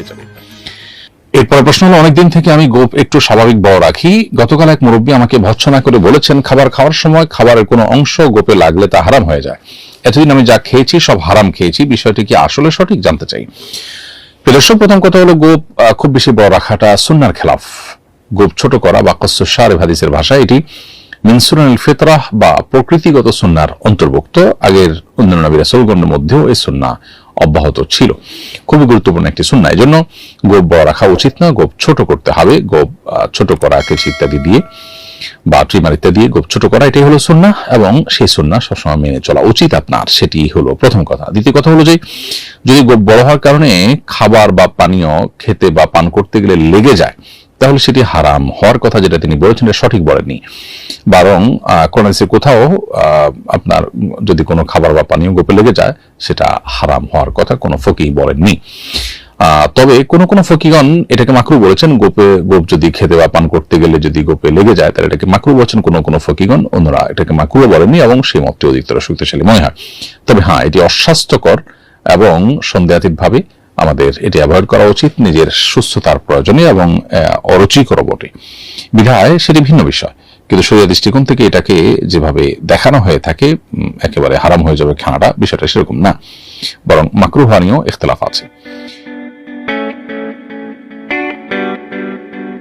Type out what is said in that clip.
হয়ে যাবে। এরপর প্রশ্ন হলো, অনেকদিন থেকে আমি গোপ একটু স্বাভাবিক বড় রাখি। গতকাল এক মুরব্বী আমাকে ভৎসনা করে বলেছেন, খাবার খাওয়ার সময় খাবারের কোনো অংশ গোপে লাগলে তা হারাম হয়ে যায়। এতদিন আমি যা খেয়েছি, সব হারাম খেয়েছি। বিষয়টি কি আসলে সঠিক জানতে চাই। দর্শক, প্রথম কথা হলো গোপ খুব বেশি বড় রাখাটা সুন্নার খেলাফ। গোপ ছোট করা বা কস্তুসার হাদিসের ভাষায় এটি মিনসুরানিল ফিতরাহ বা প্রকৃতিগত সুন্নার অন্তর্ভুক্ত। আগের অন্যান্য নবী রাসূলগণের মধ্যেও এই সুন্না অব্যাহত ছিল। খুবই গুরুত্বপূর্ণ একটি সুন্না এই জন্য গোপ বড় রাখা উচিত না। গোপ ছোট করতে হবে। গোপ ছোট করা কেচি ইত্যাদি দিয়ে বা ট্রিমার ইত্যাদি গোপ ছোট করা, এটাই হলো সুন্না এবং সেই সুন্না সবসময় মেনে চলা উচিত আপনার। সেটি হলো প্রথম কথা। দ্বিতীয় কথা হলো যে, যদি গোপ বড় হওয়ার কারণে খাবার বা পানীয় খেতে বা পান করতে গেলে লেগে যায় তাহলে সেটি হারাম হওয়ার কথা যেটা তিনি বলেছেন সঠিক বলেননি। বরং কোরআনের কোথাও আপনার যদি কোনো খাবার বা পানীয় গোপে লেগে যায়, সেটা হারাম হওয়ার কথা কোনো ফকি বলেননি। তবে কোন কোন ফকিগণ এটাকে মাকরু বলেছেন, গোপে, গোপ যদি খেতে বা পান করতে গেলে যদি গোপে লেগে যায়, তাহলে এটাকে মাকরু বলছেন, কোন কোন ফকিগণ অন্যরা এটাকে মাকরু বলেননি এবং সেই মতটি অধিকতর শক্তিশালী মনে হয়। তবে হ্যাঁ এটি অস্বাস্থ্যকর এবং সন্দেহাতীতভাবে আমাদের এটি অ্যাভয়েড করা উচিত নিজের সুস্থতার প্রয়োজনে এবং অরুচিকর বটে। বিধায় সেটি ভিন্ন বিষয়, কিন্তু শরীর দৃষ্টিকোণ থেকে এটাকে যেভাবে দেখানো হয়ে থাকে একেবারে হারাম হয়ে যাবে খানাটা বিষয়টা সেরকম না। বরং মাকরু হওয়া নিয়েও ইখতলাফ আছে।